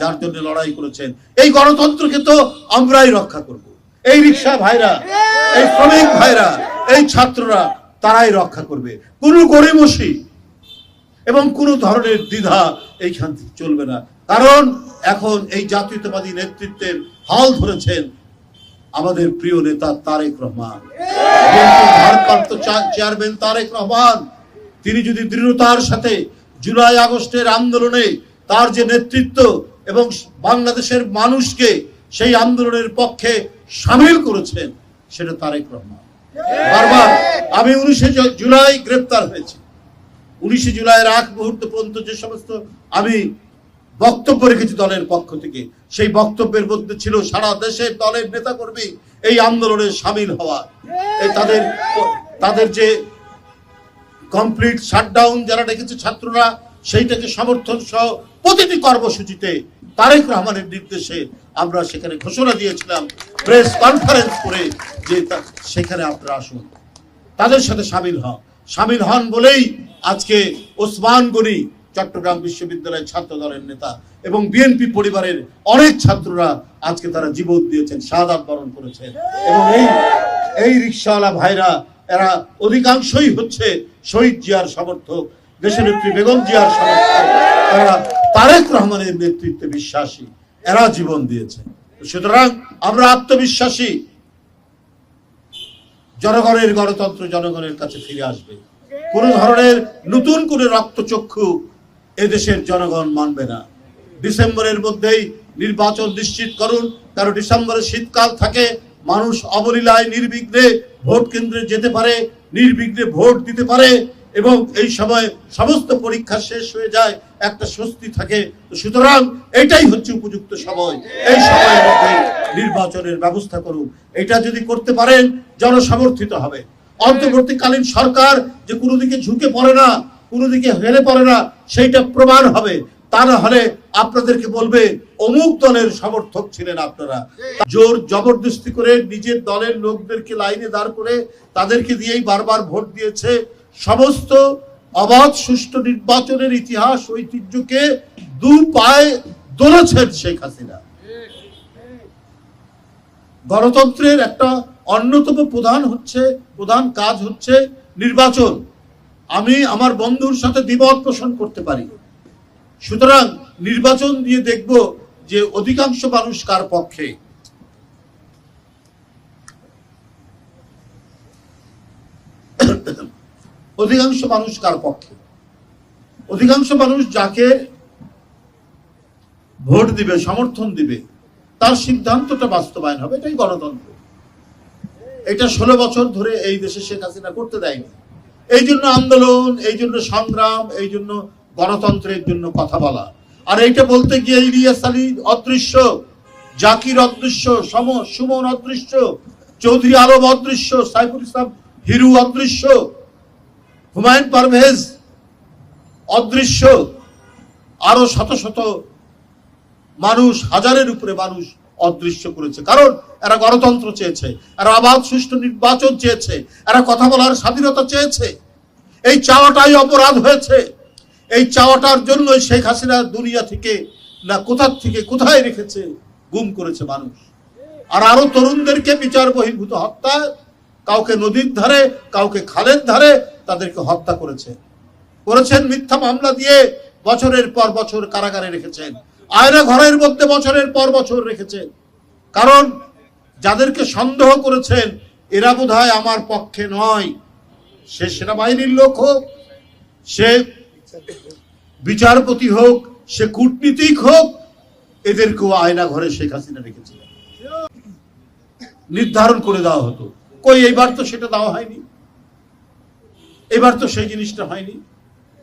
যার জন্য লড়াই করেছেন। এই গণতন্ত্রকে তো আমরাই রক্ষা করব। এই রিক্সা ভাইরা, এই শ্রমিক ভাইরা, এই ছাত্ররা তারাই রক্ষা করবে। কোন গরিমসি এবং কোন ধরনের দ্বিধা এইখান থেকে চলবে না। কারণ এখন এই জাতীয়তাবাদী নেতৃত্বের হাল ধরেছেন আমাদের প্রিয় নেতা তারেক রহমান। ভারপ্রাপ্ত চেয়ারম্যান তারেক রহমান, তিনি যদি দৃঢ়তার সাথে জুলাই আগস্টের আন্দোলনে তার যে নেতৃত্ব এবং বাংলাদেশের মানুষকে সেই আন্দোলনের পক্ষে সামিল করেছেন সেটা তারেক রহমান। বারবার আমি উনিশে জুলাই গ্রেপ্তার হয়েছি। উনিশে জুলাইয়ের আগ মুহূর্ত পর্যন্ত যে সমস্ত আমি বক্তব্য রেখেছি দলের পক্ষ থেকে, সেই বক্তব্যের মধ্যে ছিল সারা দেশের দলের নেতাকর্মী এই আন্দোলনে সামিল হওয়া। এই তাদের তাদের যে কমপ্লিট শাটডাউন যারা রেখেছে ছাত্ররা সেইটাকে সমর্থন সহ প্রতিটি কর্মসূচিতে তারেক রহমানের নির্দেশে আমরা সেখানে ঘোষণা দিয়েছিলাম, প্রেস কনফারেন্স করে যে সেখানে আপনারা আসুন। তাদের সাথে সামিল হন। সামিল হন বলেই আজকে ওসমান গনি চট্টগ্রাম বিশ্ববিদ্যালয়ের ছাত্র দলের নেতা এবং বিএনপি পরিবারের অনেক ছাত্ররা আজকে তারা জীবন দিয়েছেন শাহাদাত বরণ করেছেন। এবং এই এই রিক্সাওয়ালা ভাইরা, এরা অধিকাংশই হচ্ছে শহীদ জিয়ার সমর্থক দেশনেত্রী বেগম জিয়ার সমর্থক তারেক রহমানের নেতৃত্বে বিশ্বাসী, এরা জীবন দিয়েছে। সুতরাং আমরা আত্মবিশ্বাসী। জনগণের গণতন্ত্র জনগণের কাছে ফিরে আসবে। কোন ধরনের নতুন করে রক্তচক্ষু এদেশের জনগণ মানবে না। ডিসেম্বরের মধ্যেই নির্বাচন নিশ্চিত করুন, কারণ ডিসেম্বরে শীতকাল থাকে, মানুষ অবলীলায় নির্বিঘ্নে ভোট কেন্দ্রে যেতে পারে, নির্বিঘ্নে ভোট দিতে পারে। এবং এই সময় সমস্ত পরীক্ষা শেষ হয়ে যায়, একটা স্বস্তি থাকে। সুতরাং এটাই হচ্ছে উপযুক্ত সময়। এই সময়ের মধ্যে নির্বাচনের ব্যবস্থা করুন। এটা যদি করতে পারেন, জনসমর্থিত হবে। অন্তর্বর্তীকালীন সরকার যে কোনো দিকে ঝুঁকে পড়ে না, কোনো দিকে হেলে পড়ে না, সেইটা প্রমাণ হবে। তা না হলে আপনাদেরকে বলবে, অমুক দলের সমর্থক ছিলেন আপনারা। জোর জবরদস্তি করে নিজের দলের লোকদেরকে লাইনে দাঁড় করে তাদেরকে দিয়েই বারবার ভোট দিয়েছে। সমস্ত অবাধ সুষ্ঠু নির্বাচনের ইতিহাস, ঐতিহ্যকে দু পায়ে দোলেছেন শেখ হাসিনা। গণতন্ত্রের একটা অন্যতম প্রধান হচ্ছে, প্রধান কাজ হচ্ছে নির্বাচন। আমি আমার বন্ধুর সাথে দ্বিমত পোষণ করতে পারি। সুতরাং নির্বাচন দিয়ে দেখব যে অধিকাংশ মানুষ কার পক্ষে। অধিকাংশ মানুষ কার পক্ষে? অধিকাংশ মানুষ যাকে ভোট দিবে, সমর্থন দিবে, তার সিদ্ধান্তটা বাস্তবায়ন হবে, এটাই গণতন্ত্র। এটা ষোলো বছর ধরে এই দেশে শেখ হাসিনা করতে দেয়নি। এই জন্য আন্দোলন, এই জন্য সংগ্রাম, এই জন্য গণতন্ত্রের জন্য কথা বলা। আর এইটা বলতে গিয়ে ইলিয়াস আলী অদৃশ্য, জাকির অদৃশ্য, সম, সুমন অদৃশ্য, চৌধুরী আলম অদৃশ্য, সাইফুল ইসলাম হিরু অদৃশ্য হুমায়ুন পারভেজ অদৃশ্য, আরও শত শত মানুষ, হাজারের উপরে মানুষ অদৃশ্য করেছে। কারণ এরা গণতন্ত্র চেয়েছে, এরা অবাধ সুষ্ঠু নির্বাচন চেয়েছে, এরা কথা বলার স্বাধীনতা চেয়েছে। এই চাওয়াটাই অপরাধ হয়েছে। এই চাওয়াটার জন্য শেখ হাসিনা দুনিয়া থেকে না কোথার থেকে কোথায় রেখেছে, গুম করেছে মানুষ। আর আরও তরুণদেরকে বিচার বহির্ভূত হত্যা, কাউকে নদীর ধারে, কাউকে খালের ধারে তাদেরকে হত্যা করেছে। করেছেন মিথ্যা মামলা দিয়ে বছরের পর বছর কারাগারে রেখেছেন। আয়না ঘরের মধ্যে বছরের পর বছর রেখেছেন। কারণ যাদেরকে সন্দেহ করেছেন, এরা বোধ আমার পক্ষে নয়। সে সেনাবাহিনীর লোক হোক, সে বিচারপতি হোক, সে কূটনীতিক হোক, এদেরকেও আয়না ঘরে শেখ হাসিনা রেখেছিলেন। নির্ধারণ করে দেওয়া হতো। কই, এইবার তো সেটা দেওয়া হয়নি। এবার তো সেই জিনিসটা হয়নি।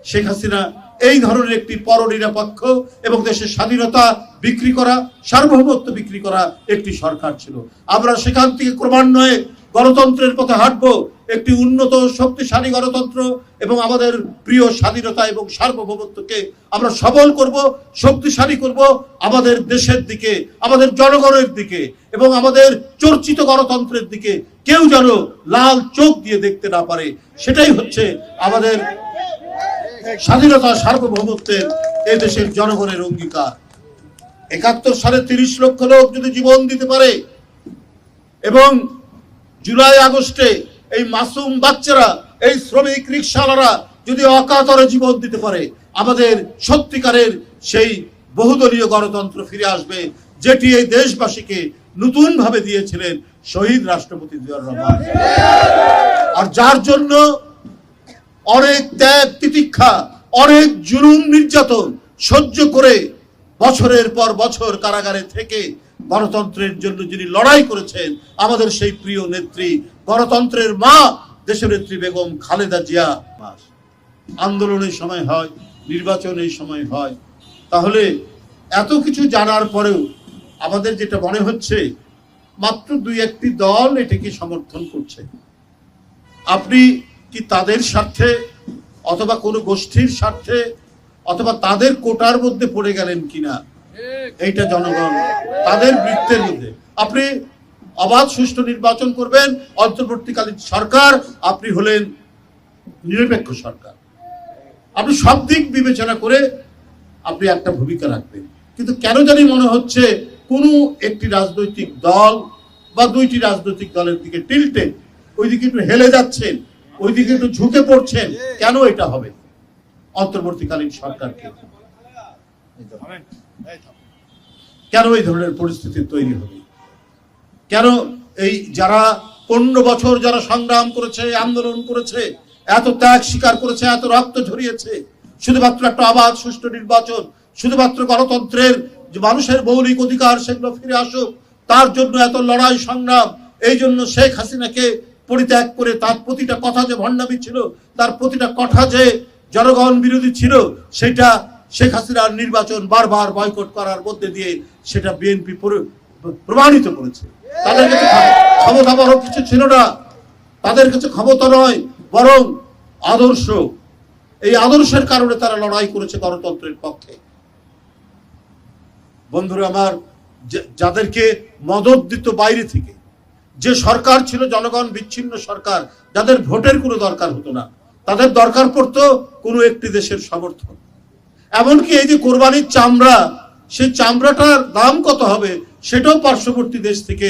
শেখ হাসিনা এই ধরনের একটি পরনিরপেক্ষ এবং দেশের স্বাধীনতা বিক্রি করা, সার্বভৌমত্ব বিক্রি করা একটি সরকার ছিল। আমরা সেখান থেকে ক্রমান্বয়ে গণতন্ত্রের পথে হাঁটবো একটি উন্নত, শক্তিশালী গণতন্ত্র এবং আমাদের প্রিয় স্বাধীনতা এবং সার্বভৌমত্বকে আমরা সবল করব, শক্তিশালী করব আমাদের দেশের দিকে, আমাদের জনগণের দিকে এবং আমাদের চর্চিত গণতন্ত্রের দিকে। কেউ যেন লাল চোখ দিয়ে দেখতে না পারে। সেটাই হচ্ছে আমাদের স্বাধীনতা, সার্বভৌমত্বের এ দেশের জনগণের অঙ্গীকার। একাত্তর সালে তিরিশ লক্ষ লোক যদি জীবন দিতে পারে এবং জুলাই আগস্টে এই মাসুম বাচ্চারা, এই শ্রমিক রিক্সাওয়ালারা যদি অকাতরে জীবন দিতে পারে, আমাদের সত্যিকারের সেই বহুদলীয় গণতন্ত্র ফিরে আসবে, যেটি এই দেশবাসীকে নতুন ভাবে দিয়েছিলেন শহীদ রাষ্ট্রপতি আর যার জন্য অনেক ত্যাগ, তিতিক্ষা, অনেক জুলুম নির্যাতন সহ্য করে বছরের পর বছর কারাগারে থেকে গণতন্ত্রের জন্য যিনি লড়াই করেছেন, আমাদের সেই প্রিয় নেত্রী, গণতন্ত্রের মা দেশনেত্রী বেগম খালেদা জিয়া। আন্দোলনের সময় হয় নির্বাচনের সময় হয়। তাহলে এত কিছু জানার পরেও আমাদের যেটা মনে হচ্ছে, মাত্র দুই একটি দল এটাকে সমর্থন করছে। আপনি কি তাদের স্বার্থে অথবা কোনো গোষ্ঠীর স্বার্থে অথবা তাদের কোটার মধ্যে পড়ে গেলেন কিনা? এইটা জনগণ তাদের বৃত্তের মধ্যে। আপনি অবাধ সুষ্ঠু নির্বাচন করবেন অন্তর্বর্তীকালীন সরকার আপনি হলেন নিরপেক্ষ সরকার। আপনি সব দিক বিবেচনা করে আপনি একটা ভূমিকা রাখবেন। কিন্তু কেন জানি মনে হচ্ছে কোনো একটি রাজনৈতিক দল বা দুইটি রাজনৈতিক দলের দিকে টিল্টে ওইদিকে একটু হেলে যাচ্ছেন ওইদিকে একটু ঝুঁকে পড়ছেন কেন এটা হবে? অন্তর্বর্তীকালীন সরকারকে। কেন এই ধরনের পরিস্থিতি তৈরি হবে? কেন এই যারা পনেরো বছর যারা সংগ্রাম করেছে, আন্দোলন করেছে, এত ত্যাগ স্বীকার করেছে, এত রক্ত ঝরিয়েছে, শুধুমাত্র একটা অবাধ সুষ্ঠু নির্বাচন, শুধুমাত্র গণতন্ত্রের যে মানুষের মৌলিক অধিকার সেগুলো ফিরে আসুক, তার জন্য এত লড়াই সংগ্রাম, এই জন্য শেখ হাসিনাকে পরিত্যাগ করে তার প্রতিটা কথা যে ভণ্ডামি ছিল, তার প্রতিটা কথা যে জনগণ বিরোধী ছিল, সেটা শেখ হাসিনার নির্বাচন বারবার বয়কট করার মধ্যে দিয়ে সেটা বিএনপি প্রমাণিত করেছে। তাদের কাছে ক্ষমতা বড় কিছু ছিল না। তাদের কাছে ক্ষমতা নয়, বরং আদর্শ। এই আদর্শের কারণে তারা লড়াই করেছে গণতন্ত্রের পক্ষে। বন্ধুরা আমার যাদেরকে মদত দিত বাইরে থেকে, যে সরকার ছিল জনগণ বিচ্ছিন্ন সরকার, যাদের ভোটের কোনো দরকার হতো না, তাদের দরকার পড়তো কোনো একটি দেশের সমর্থন। এমনকি এই যে কোরবানির চামড়া সেই চামড়াটার দাম কত হবে সেটাও পার্শ্ববর্তী দেশ থেকে